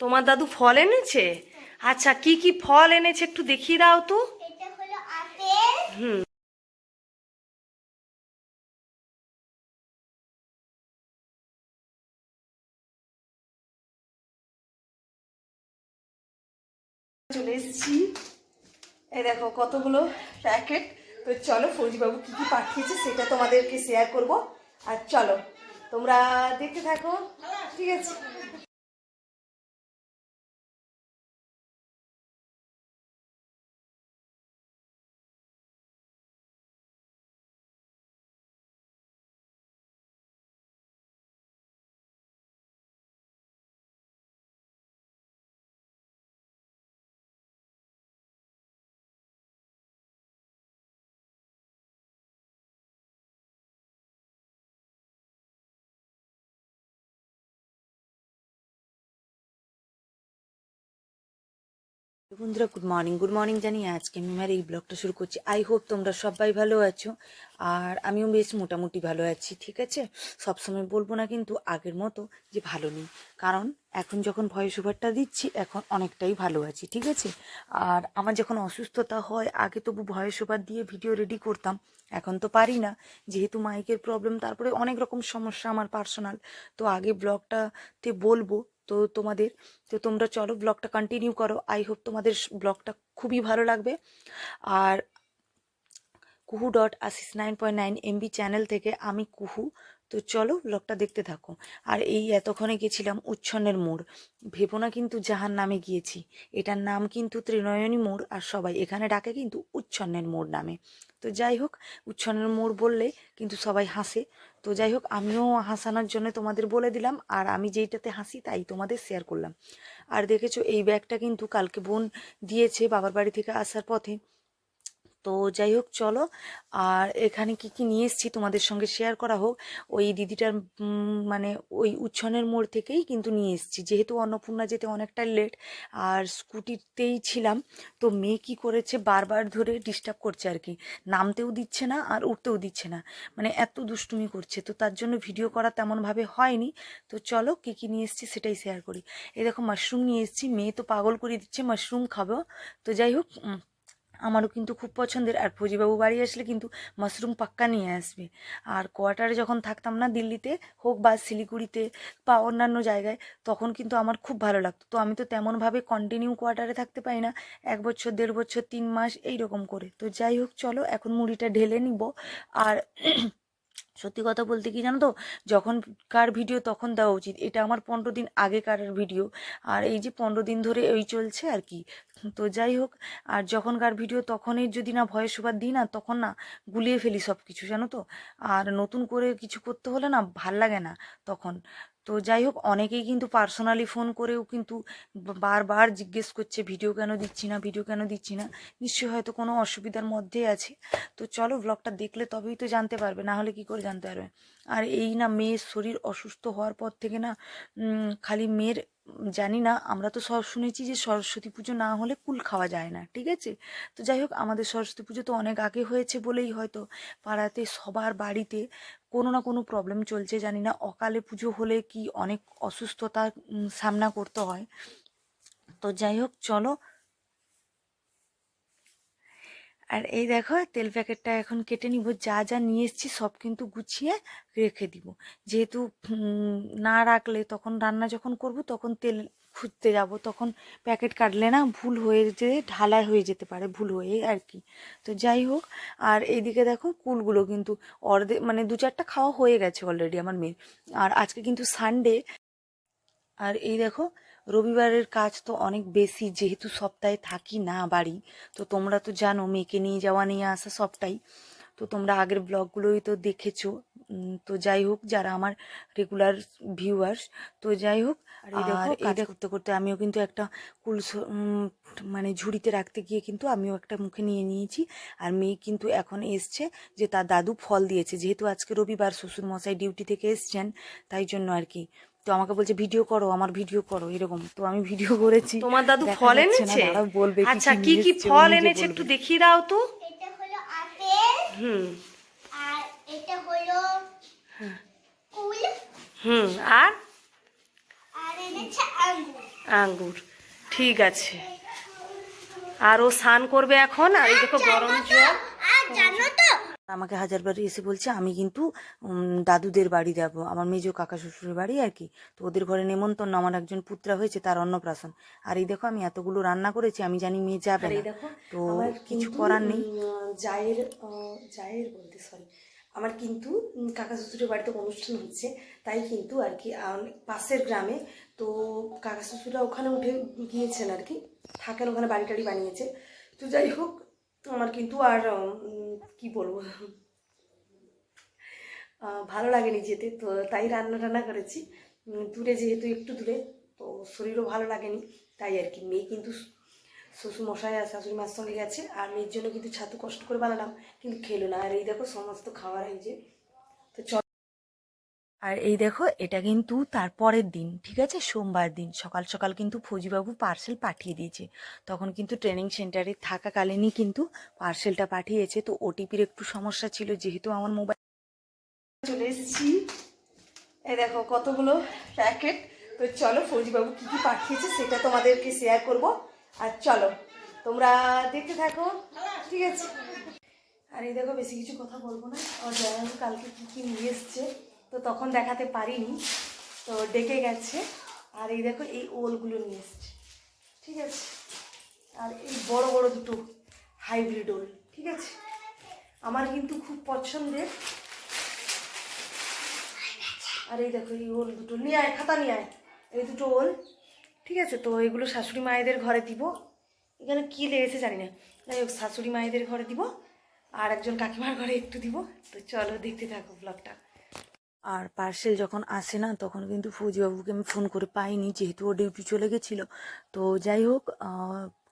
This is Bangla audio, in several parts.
তোমার দাদু ফল এনেছে? আচ্ছা কি কি ফল এনেছে একটু দেখিয়ে দাও তো। এটা হলো আপেল। হুম। চলে এসেছি। এই দেখো কতগুলো প্যাকেট। তো চলো ফৌজিবাবু কী কী পাঠিয়েছে সেটা তোমাদেরকে শেয়ার করব। আর চলো তোমরা দেখতে থাকো। ঠিক আছে? বন্ধুরা গুড মর্নিং গুড মর্নিং জানি আজকে আমি আমার এই ব্লগটা শুরু করছি। আই হোপ তোমরা সবাই ভালো আছো। আর আমিও বেশ মোটামুটি ভালো আছি, ঠিক আছে? সবসময় বলব না কিন্তু আগের মতো যে ভালো নেই। কারণ এখন যখন ভয়েস ওভারটা দিচ্ছি, এখন অনেকটাই ভালো আছি, ঠিক আছে? আর আমার যখন অসুস্থতা হয়, আগে তবু ভয়েস ওভার দিয়ে ভিডিও রেডি করতাম। এখন তো পারি না। যেহেতু মাইকের প্রবলেম তারপরে অনেক রকম সমস্যা আমার পার্সোনাল তো আগে ব্লগটাতে বলব তো তোমাদের, তো তোমরা চলো ব্লগটা কন্টিনিউ করো। আই হোপ তোমাদের ব্লগটা খুবই ভালো লাগবে। আর Kuhu dot Ashish nine point nine MB channel থেকে আমি কুহু তো চলো ব্লগটা দেখতে থাকো। আর এই এতক্ষণে গেছিলাম উচ্ছন্নের মোড়। ভেবো না কিন্তু জাহান নামে গিয়েছি। এটার নাম কিন্তু ত্রিনয়নী মোড় আর সবাই এখানে ডাকে কিন্তু উচ্ছন্নের মোড় নামে। তো যাই হোক, উচ্ছন্নের মোড় বললে কিন্তু সবাই হাসে। তো যাই হোক, আমিও হাসানোর জন্য তোমাদের বলে দিলাম আর আমি যেইটাতে হাসি তাই তোমাদের শেয়ার করলাম। আর দেখেছ এই ব্যাগটা কিন্তু কালকে বোন দিয়েছে বাবার বাড়ি থেকে আসার পথে। তো যাই হোক, চলো। আর এখানে কি কি নিয়ে এসেছি তোমাদের সঙ্গে শেয়ার করা হোক, ওই দিদিটার মানে ওই উচ্ছনের মোড় থেকেই কিন্তু নিয়ে এসেছি। যেহেতু অন্নপূর্ণা যেতে অনেকটা লেট আর স্কুটিতেই ছিলাম, তো মেয়ে কি করেছে, বারবার ধরে ডিস্টার্ব করছে আর কি। নামতেও দিচ্ছে না আর উঠতেও দিচ্ছে না। মানে এত দুষ্টুমি করছে, তো তার জন্য ভিডিও করা তেমনভাবে হয়নি। তো চলো, কী কী নিয়ে এসেছি সেটাই শেয়ার করি। এই দেখো মাশরুম নিয়ে এসেছি। মেয়ে তো পাগল করে দিচ্ছে মাশরুম খাব। তো যাই হোক আমারও কিন্তু খুব পছন্দের। আর ফৌজিবাবু বাড়ি আসলে কিন্তু মাশরুম পাক্কা নিয়ে আসবে। আর কোয়ার্টারে যখন থাকতাম না দিল্লিতে, হোক বা শিলিগুড়িতে বা অন্যান্য জায়গায়, তখন কিন্তু আমার খুব ভালো লাগতো। তো আমি তো তেমনভাবে কন্টিনিউ কোয়ার্টারে থাকতে পারি না। এক বছর, দেড় বছর, তিন মাস এই রকম করে। তো যাই হোক, চলো, এখন মুড়িটা ঢেলে নিব। আর সত্যি কথা বলতে কি জানো তো? যখন কার ভিডিও তখন দেওয়া উচিত। এটা আমার পনেরো দিন আগেকার ভিডিও আর এই যে পনেরো দিন ধরে ওই চলছে আর কি। তো যাই হোক, আর যখন কার ভিডিও তখনই যদি না ভয়ে সুবাদ দিই না, তখন না গুলিয়ে ফেলি সব কিছু জানো তো? আর নতুন করে কিছু করতে হলে না ভালো লাগে না তখন। তো যাই হোক, অনেকেই কিন্তু পার্সোনালি ফোন করেও কিন্তু বারবার জিজ্ঞেস করছে, ভিডিও কেন দিচ্ছি না? ভিডিও কেন দিচ্ছি না? নিশ্চয়ই হয়তো কোনো অসুবিধার মধ্যেই আছে। তো চলো ব্লগটা দেখলে তবেই তো জানতে পারবে, না হলে কি করে জানতে পারবে? আর এই না, মেয়ের শরীর অসুস্থ হওয়ার পর থেকে না খালি মেয়ের, জানি না, আমরা তো সব শুনেছি যে সরস্বতী পুজো না হলে কুল খাওয়া যায় না, ঠিক আছে? তো যাই হোক, আমাদের সরস্বতী পুজো তো অনেক আগে হয়েছে বলেই হয়তো পাড়াতে, সবার বাড়িতে কোনো না কোনো প্রবলেম চলছে, জানি না অকালে পুজো হলে কি অনেক অসুস্থতার সামনা করতে হয়। তো যাই হোক, চলো। আর এই দেখো, তেল প্যাকেটটা এখন কেটে নিব। যা যা নিয়ে এসেছি সব কিন্তু গুছিয়ে রেখে দিব। যেহেতু না রাখলে তখন রান্না যখন করব তখন তেল খুঁজতে যাব, তখন প্যাকেট কাটলে না ভুল হয়ে যে, ঢালাই হয়ে যেতে পারে, ভুল হয়ে আর কি। তো যাই হোক, আর এইদিকে দেখো কুলগুলো কিন্তু অর্ধেক মানে দু চারটা খাওয়া হয়ে গেছে অলরেডি আমার মেয়ের। আর আজকে কিন্তু সানডে আর এই দেখো, রবিবারের কাজ তো অনেক বেশি, যেহেতু সপ্তাহে থাকি না বাড়ি, তো তোমরা তো জানো মেয়েকে নিয়ে যাওয়া, নিয়ে আসা সবটাই। তো তোমরা আগের ব্লগগুলোই তো দেখেছ। তো যাই হোক যারা আমার রেগুলার ভিউয়ার্স তো যাই হোক আর এই দেখো কাজ করতে করতে আমিও কিন্তু একটা কুল মানে ঝুড়িতে রাখতে গিয়ে কিন্তু আমিও একটা মুখে নিয়ে নিয়েছি। আর মেয়ে কিন্তু এখন এসছে যে তার দাদু ফল দিয়েছে। যেহেতু আজকে রবিবার শ্বশুর মশাই ডিউটি থেকে এসছেন তাই জন্য আর কি। তো আমাকে বলছে ভিডিও করো আমার ভিডিও করো এরকম। তো আমি ভিডিও করেছি। তোমার দাদু ফল এনেছে? বলবে আচ্ছা কি কি ফল এনেছে একটু দেখিয়ে দাও তো। এটা হলো আপেল। হুম। এটা হুম আর? আর এই এনেছে আঙ্গুর। আঙ্গুর ঠিক আছে। আর ও স্নান করবে এখন আর এই দেখো গরম জল। আর জানো তো। আমাকে হাজারবার এসে বলছে আমি কিন্তু দাদুদের বাড়ি যাব আমার মেজো কাকা শ্বশুরের বাড়ি আর কি। তো ওদের ঘরে নেমন্তন্ন আমার একজন পুত্রা হয়েছে তার অন্নপ্রাশন। আর এই দেখো আমি এতগুলো রান্না করেছি আমি জানি মেয়ে যাবে আর এই না। দেখো তো কিছু করার নেই। জায়ের জায়ের বলতে সরি আমার কিন্তু কাকা শ্বশুরের বাড়িতে অনুষ্ঠান হচ্ছে, তাই কিন্তু আর কি পাশের গ্রামে, তো কাকা শ্বশুররা ওখানে উঠে গিয়েছেন আর কি, থাকেন ওখানে বাড়ি টাড়ি বানিয়েছে। তো যাই হোক, আমার কিন্তু আর কি বলব ভালো লাগেনি যেতে, তো তাই রান্না টান্না করেছি। দূরে যেহেতু একটু দূরে, তো শরীরও ভালো লাগেনি, তাই আর কি, মেয়ে কিন্তু শ্বশুর মশাই আর শাশুড়ি মার সঙ্গে গেছে, আর মেয়ের জন্য কিন্তু ছাতু কষ্ট করে বানালাম, কিন্তু খেলো না। আর এই দেখো সমস্ত খাবার, এই যে, তো চল। আর এই দেখো, এটা কিন্তু তার পরের দিন, ঠিক আছে? সোমবার দিন, সকাল সকাল কিন্তু ফৌজিবাবু পার্সেল পাঠিয়ে দিয়েছে। তখন কিন্তু ট্রেনিং সেন্টারে থাকাকালীনই কিন্তু পার্সেলটা পাঠিয়েছে। তো ওটিপির একটু সমস্যা ছিল, যেহেতু আমার মোবাইল চলে এসেছি। এই দেখো, কতগুলো প্যাকেট। তো চলো, ফৌজিবাবু কী কী পাঠিয়েছে, সেটা তোমাদেরকে শেয়ার করব। আর চলো, তোমরা দেখতে থাকো, ঠিক আছে? আর এই দেখো, বেশি কিছু কথা বলব না। আমার জানাব কালকে কী কী নিয়ে এসছে, তো তখন দেখাতে পারিনি, তো ডেকে গেছে। আর এই দেখো, এই ওলগুলো নিয়ে এসছে, ঠিক আছে? আর এই বড় বড় দুটো হাইব্রিড ওল, ঠিক আছে? আমার কিন্তু খুব পছন্দের। আর এই দেখো, এই ওল দুটো, নিয়ে আয়, খাতা নিয়ে আয়। এই দুটো ওল ঠিক আছে, তো এগুলো শাশুড়ি মায়েদের ঘরে দিব। এখানে কী লেগেছে জানি না। যাই হোক, শাশুড়ি মায়েদের ঘরে দিব, আর একজন কাকিমার ঘরে একটু দিব। তো চলো দেখতে থাকো ব্লগটা আর পার্সেল যখন আসে না, তখন কিন্তু ফৌজিবাবুকে আমি ফোন করে পাইনি, যেহেতু ও ডিউটি চলে গেছিল। তো যাই হোক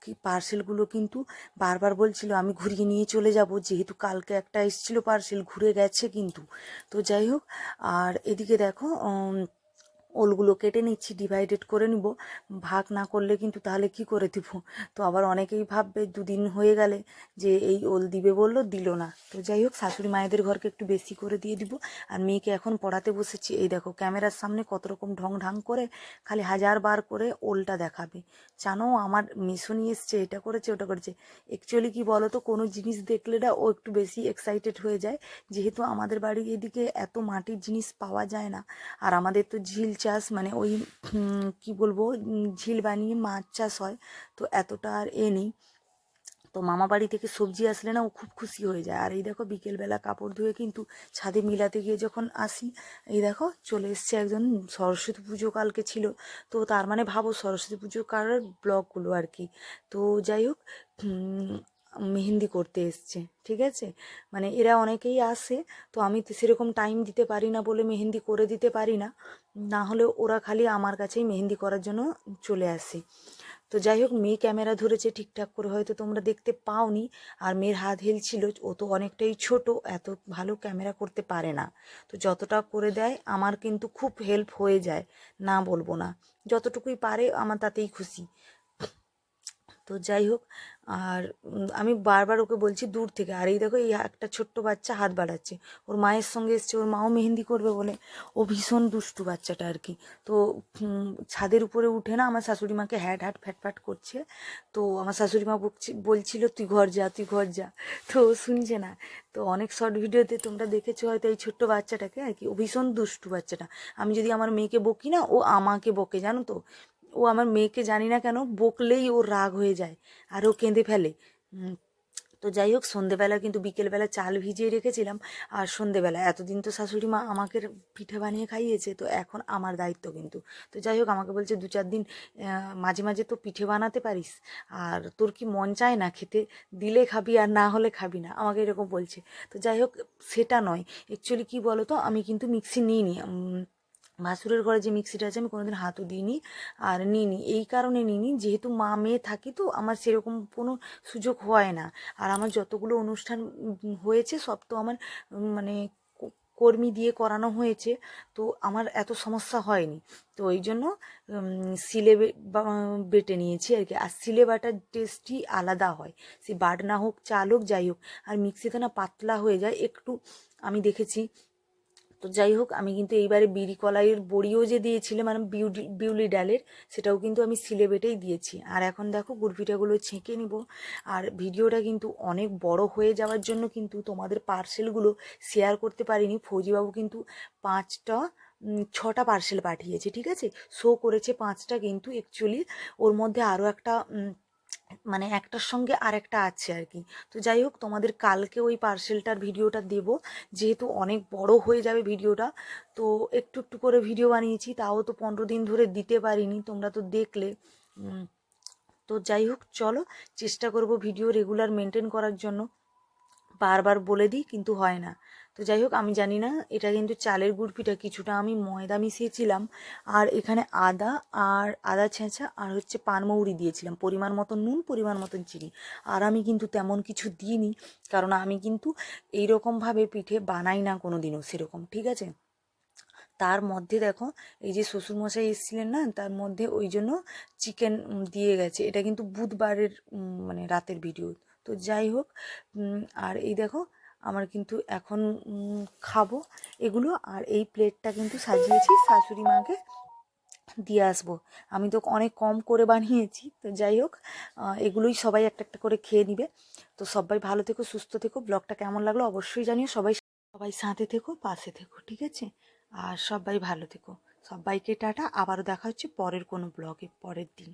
কি পার্সেলগুলো কিন্তু বারবার বলছিল, আমি ঘুরিয়ে নিয়ে চলে যাব, যেহেতু কালকে একটা এসেছিল পার্সেল, ঘুরে গেছে কিন্তু। তো যাই হোক, আর এদিকে দেখো ওলগুলো কেটে নিচ্ছি ডিভাইডেড করে নিব। ভাগ না করলে কিন্তু তাহলে কি করে দিব? তো আবার অনেকেই ভাববে, দুদিন হয়ে গেলে যে এই ওল দিবে বলল, দিল না। তো যাই হোক, শাশুড়ি মায়েদের ঘরকে একটু বেশি করে দিয়ে দিব। আর মেয়েকে এখন পড়াতে বসেছি। এই দেখো, ক্যামেরার সামনে কত রকম ঢং ঢাং করে খালি হাজার বার করে ওলটা দেখাবে। জানো, আমার মিশো নিয়ে এসছে, এটা করেছে, ওটা করেছে। অ্যাকচুয়ালি কি বলো তো কোনো জিনিস দেখলে না ও একটু বেশি এক্সাইটেড হয়ে যায়। যেহেতু আমাদের বাড়ির এদিকে এত মাটির জিনিস পাওয়া যায় না। আর আমাদের তো ঝিল চাষ মানে ওই কি বলব ঝিল বানিয়ে মাছ চাষ হয়, তো এতটা আর এ নেই। তো মামা বাড়ি থেকে সবজি আসলে না ও খুব খুশি হয়ে যায়। আর এই দেখো বিকেলবেলা কাপড় ধুয়ে কিন্তু ছাদে মিলাতে গিয়ে যখন আসি, এই দেখো চলে এসছে একজন সরস্বতী পুজো কালকে ছিল। তো তার মানে ভাবো সরস্বতী পুজো কার ব্লগগুলো আর কি। তো যাই হোক মেহেন্দি করতে এসছে, ঠিক আছে? মানে এরা অনেকেই আসে, তো আমি সেরকম টাইম দিতে পারি না বলে মেহেন্দি করে দিতে পারি না। না হলে ওরা খালি আমার কাছেই মেহেন্দি করার জন্য চলে আসে। তো যাই হোক, মেয়ে ক্যামেরা ধরেছে ঠিকঠাক করে, হয়তো তোমরা দেখতে পাওনি। আর মেয়ের হাত হেলছিল, ও তো অনেকটাই ছোট, এত ভালো ক্যামেরা করতে পারে না। তো যতটা করে দেয়, আমার কিন্তু খুব হেল্প হয়ে যায়, না বলব না। যতটুকুই পারে, আমার তাতেই খুশি। তো যাই হোক আর আমি বারবার ওকে বলছি দূর থেকে। আর এই দেখো, এই একটা ছোট্ট বাচ্চা হাত বাড়াচ্ছে। ওর মায়ের সঙ্গে এসছে, ওর মাও মেহেন্দি করবে বলে। ও ভীষণ দুষ্টু বাচ্চাটা আর কি। তো ছাদের উপরে উঠে না আমার শাশুড়ি মাকে হ্যাট হ্যাট ফ্যাট ফ্যাট করছে। তো আমার শাশুড়ি মা বলছিল, তুই ঘর যা, তুই ঘর যা। তো ও শুনছে না। তো অনেক শর্ট ভিডিওতে তোমরা দেখেছ হয়তো এই ছোট্ট বাচ্চাটাকে আর কি। ও ভীষণ দুষ্টু বাচ্চাটা। আমি যদি আমার মেয়েকে বকি না, ও আমাকে বকে, জানো তো? ও আমার মেয়েকে জানি না কেন বকলেই ও রাগ হয়ে যায় আর ও কেঁদে ফেলে। তো যাই হোক, সন্ধেবেলা কিন্তু বিকেলবেলা চাল ভিজিয়ে রেখেছিলাম আর সন্ধেবেলা। এতদিন তো শাশুড়ি মা আমাকে পিঠে বানিয়ে খাইয়েছে, তো এখন আমার দায়িত্ব কিন্তু। তো যাই হোক, আমাকে বলছে দু চার দিন মাঝে মাঝে তো পিঠে বানাতে পারিস, আর তোর কি মন চায় না খেতে? দিলে খাবি আর না হলে খাবি না, আমাকে এরকম বলছে। তো যাই হোক, সেটা নয়। অ্যাকচুয়ালি কি বলো তো আমি কিন্তু মিক্সি নিইনি। ভাসুরের ঘরে যে মিক্সিটা আছে, আমি কোনোদিন হাতও দিইনি আর নিইনি। এই কারণে নিইনি, যেহেতু মা মেয়ে থাকি তো আমার সেরকম কোনো সুযোগ হয় না। আর আমার যতগুলো অনুষ্ঠান হয়েছে, সব তো আমার মানে কর্মী দিয়ে করানো হয়েছে, তো আমার এত সমস্যা হয়নি। তো ওই জন্য সিলে বেটে নিয়েছি আর কি। আর সিলে বাটার টেস্টই আলাদা হয়। সে বাট না হোক, চাল হোক, যাই হোক, আর মিক্সিতে না পাতলা হয়ে যায়। একটু আমি দেখেছি তো যাই হোক আমি কিন্তু এইবারে বিড়ি কলাইয়ের বড়িও যে দিয়েছিলাম মানে বিউলি বিউলি ডালের, সেটাও কিন্তু আমি সিলে বেটেই দিয়েছি। আর এখন দেখো, গুড়পিঠাগুলো ছেঁকে নিব। আর ভিডিওটা কিন্তু অনেক বড় হয়ে যাওয়ার জন্য কিন্তু তোমাদের পার্সেলগুলো শেয়ার করতে পারিনি। ফৌজিবাবু কিন্তু পাঁচটা ছটা পার্সেল পাঠিয়েছে, ঠিক আছে? শো করেছে পাঁচটা, কিন্তু অ্যাকচুয়ালি ওর মধ্যে আরও একটা মানে একটার সঙ্গে আর একটা আছে আর কি তো যাই হোক, তোমাদের কালকে ওই পার্সেলটার ভিডিওটা দেব। যেহেতু অনেক বড় হয়ে যাবে ভিডিওটা, তো একটু একটু করে ভিডিও বানিয়েছি, তাও তো পনেরো দিন ধরে দিতে পারিনি, তোমরা তো দেখলে। তো যাই হোক, চলো, চেষ্টা করব ভিডিও রেগুলার মেনটেন করার জন্য। বারবার বলে দিই, কিন্তু হয় না। তো যাই হোক, আমি জানি না, এটা কিন্তু চালের গুড় পিঠা কিছুটা আমি ময়দা মিশিয়েছিলাম, আর এখানে আদা আর আদা ছেঁচা আর হচ্ছে পানমৌরি দিয়েছিলাম, পরিমাণ মতন নুন, পরিমাণ মতন চিনি, আর আমি কিন্তু তেমন কিছু দিইনি, কারণ আমি কিন্তু এইরকমভাবে পিঠে বানাই না কোনো দিনও সেরকম, ঠিক আছে? তার মধ্যে দেখো, এই যে শ্বশুরমশাই এসেছিলেন না, তার মধ্যে ওই জন্য চিকেন দিয়ে গেছে, এটা কিন্তু বুধবারের মানে রাতের ভিডিও, তো যাই হোক আর এই দেখো আমার কিন্তু এখন খাব। এগুলো আর এই প্লেটটা কিন্তু সাজিয়েছি, শাশুড়ি মাকে দিয়ে আসব। আমি তো অনেক কম করে বানিয়েছি, তো যাই হোক এগুলোই সবাই একটা একটা করে খেয়ে নিবে। তো সবাই ভালো থেকো, সুস্থ থেকো। ব্লগটা কেমন লাগল অবশ্যই জানিও। সবাই সবাই সাথে থেকো, পাশে থেকো, ঠিক আছে? আর সবাই ভালো থেকো। সবাইকে টাটা। আবারও দেখা হচ্ছে পরের কোনো ব্লগে, পরের দিন।